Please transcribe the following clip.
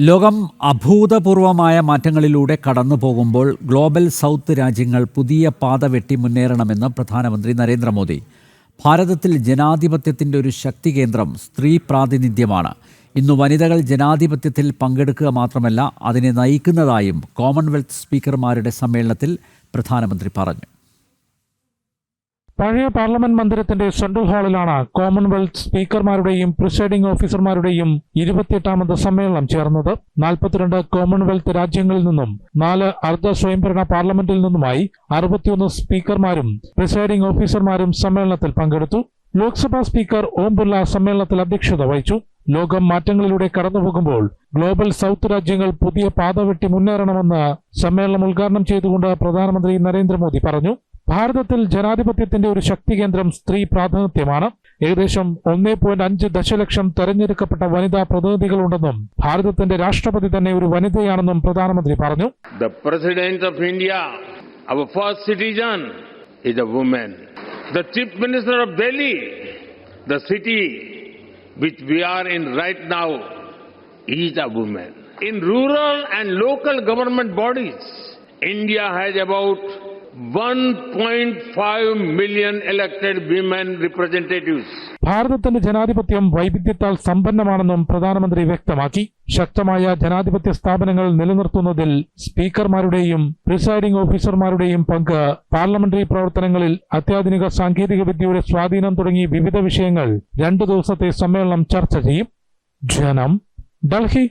ലോകം അഭൂതപൂർവമായ മാറ്റങ്ങളിലൂടെ കടന്നു പോകുമ്പോൾ ഗ്ലോബൽ സൗത്ത് രാജ്യങ്ങൾ പുതിയ പാത വെട്ടി മുന്നേറണമെന്ന് പ്രധാനമന്ത്രി നരേന്ദ്രമോദി. ഭാരതത്തിൽ ജനാധിപത്യത്തിന്റെ ഒരു ശക്തി കേന്ദ്രം സ്ത്രീ പ്രാതിനിധ്യമാണ്. ഇന്ന് വനിതകൾ ജനാധിപത്യത്തിൽ പങ്കെടുക്കുക മാത്രമല്ല അതിനെ നയിക്കുന്നതായും കോമൺവെൽത്ത് സ്പീക്കർമാരുടെ സമ്മേളനത്തിൽ പ്രധാനമന്ത്രി പറഞ്ഞു. പഴയ പാർലമെന്റ് മന്ദിരത്തിന്റെ സെൻട്രൽ ഹാളിലാണ് കോമൺവെൽത്ത് സ്പീക്കർമാരുടെയും പ്രിസൈഡിംഗ് ഓഫീസർമാരുടെയും ഇരുപത്തിയെട്ടാമത് സമ്മേളനം ചേർന്നത്. നാൽപ്പത്തിരണ്ട് കോമൺവെൽത്ത് രാജ്യങ്ങളിൽ നിന്നും നാല് അർദ്ധ സ്വയംഭരണ പാർലമെന്റിൽ നിന്നുമായി അറുപത്തിയൊന്ന് സ്പീക്കർമാരും പ്രിസൈഡിംഗ് ഓഫീസർമാരും സമ്മേളനത്തിൽ പങ്കെടുത്തു. ലോക്സഭാ സ്പീക്കർ ഓം ബിർള സമ്മേളനത്തിൽ അധ്യക്ഷത വഹിച്ചു. ലോകം മാറ്റങ്ങളിലൂടെ കടന്നുപോകുമ്പോൾ ഗ്ലോബൽ സൗത്ത് രാജ്യങ്ങൾ പുതിയ പാത വെട്ടി മുന്നേറണമെന്ന് സമ്മേളനം ഉദ്ഘാടനം ചെയ്തുകൊണ്ട് പ്രധാനമന്ത്രി നരേന്ദ്രമോദി പറഞ്ഞു. ഭാരതത്തിൽ ജനാധിപത്യത്തിന്റെ ഒരു ശക്തി കേന്ദ്രം സ്ത്രീ പ്രാതിനിധ്യമാണ്. ഏകദേശം ഒന്നേ പോയിന്റ് അഞ്ച് ദശലക്ഷം തെരഞ്ഞെടുക്കപ്പെട്ട വനിതാ പ്രതിനിധികൾ ഉണ്ടെന്നും ഭാരതത്തിന്റെ രാഷ്ട്രപതി തന്നെ ഒരു വനിതയാണെന്നും പ്രധാനമന്ത്രി പറഞ്ഞു. The president of India our first citizen is a woman the chief minister of Delhi the city which we are in right now is a woman in rural and local government bodies India has about 1.5 million elected women representatives. ഭാരതത്തിന്റെ ജനാധിപത്യം വൈവിധ്യത്താൽ സമ്പന്നമാണെന്നും പ്രധാനമന്ത്രി വ്യക്തമാക്കി. ശക്തമായ ജനാധിപത്യ സ്ഥാപനങ്ങൾ നിലനിർത്തുന്നതിൽ സ്പീക്കർമാരുടെയും presiding ഓഫീസർമാരുടെയും പങ്ക് parliamentary പ്രവർത്തനങ്ങളിൽ അത്യാധുനിക സാങ്കേതിക വിദ്യയുടെ സ്വാധീനം തുടങ്ങി വിവിധ വിഷയങ്ങൾ രണ്ടു ദിവസത്തെ സമ്മേളനം ചർച്ച ചെയ്യും. ജനം ഡൽഹി.